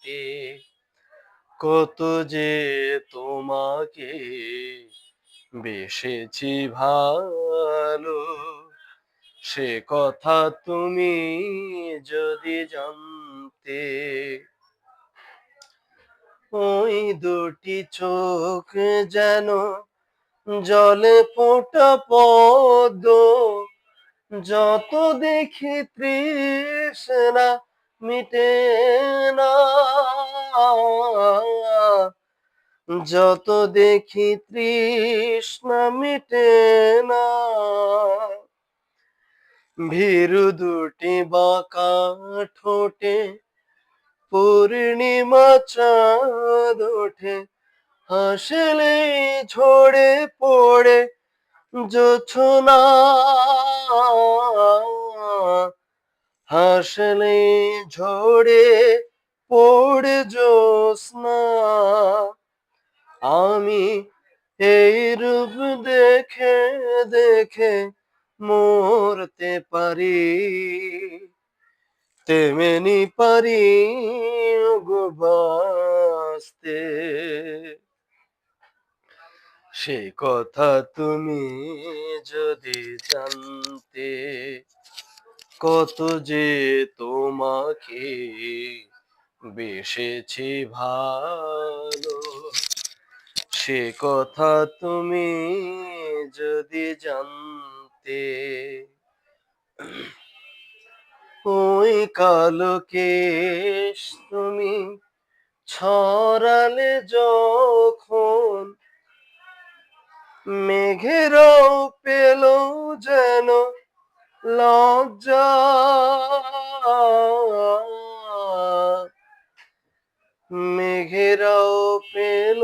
জানতে কত যে তোমাকে বেসেছি ভালো। সে কথা তুমি যদি জানতে, ওই দুটি চোখ যেন জলে ফোটা পদ যত দেখি তৃষ্ণা মিটে না। যত দেখি তৃষ্ণা মিটে না। ভীরু দুটি বাঁকা ঠোঁটে, পূর্ণিমা চাঁদ ওঠে। হাসলে ঝরে পড়ে জোছনা। হাসলে ঝরে পড়ে জোৎস্না আমি এই রূপ দেখে দেখে মরতে পারি। তেমনি পারি গো বাঁচতে। সে কথা তুমি যদি জানতে কত যে তোমাকে বেসেছি ভালো। সে কথা তুমি যদি জানতে, ওই কালো কেশ তুমি ছড়ালে যখন, মেঘেরাও পেল যেন লজ্জা। মেঘেরাও পেল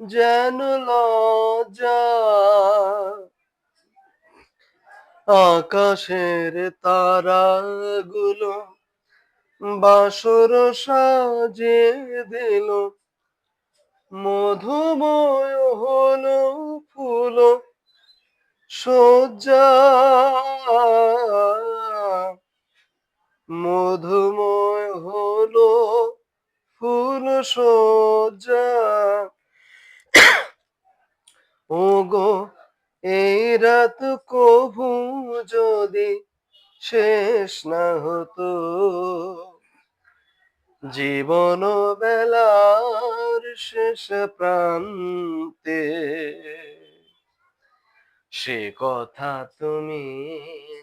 যেন লজ্জা। আকাশের তারাগুলো বাসর সাজে দিল। মধুময় হলো ফুল সজ্জা। মধুময় হলো ফুল সজ্জা ওগো, এই রাত কভু যদি শেষ না হতো, জীবন বেলার শেষ প্রান্তে সে কথা তুমি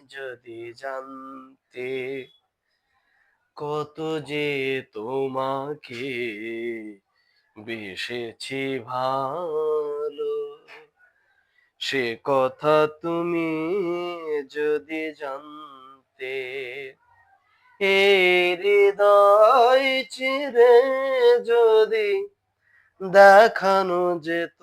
যদি জানতে, কত যে তোমাকে বেসেছি ভালো, সে কথা তুমি যদি জানতে এ হৃদয় চিরে যদি দেখানো যেত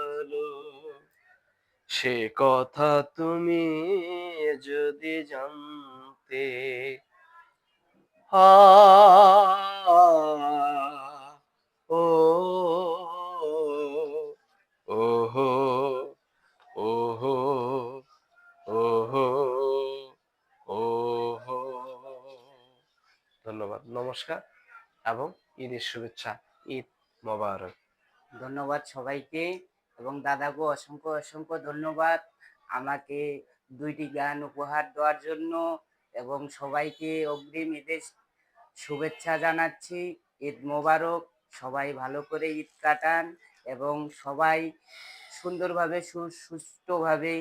সে কথা তুমি যদি জানতে ও ওহো ওহো ওহো ওহো। ধন্যবাদ, নমস্কার এবং ঈদের শুভেচ্ছা, ঈদ মোবারক। ধন্যবাদ সবাইকে। এবং দাদাকে অসংখ্য অসংখ্য ধন্যবাদ আমাকে দুইটি গান উপহার দেওয়ার জন্য এবং সবাইকে অগ্রিম ঈদের শুভেচ্ছা জানাচ্ছি। ঈদ মোবারক, সবাই ভালো করে ঈদ কাটান এবং সবাই সুন্দরভাবে সুস্থভাবে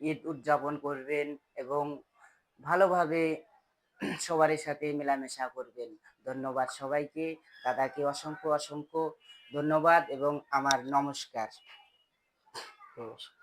ঈদ উদযাপন করবেন এবং ভালোভাবে সবার সাথে মেলামেশা করবেন। ধন্যবাদ সবাইকে। দাদাকে অসংখ্য অসংখ্য ধন্যবাদ এবং আমার নমস্কার। নমস্কার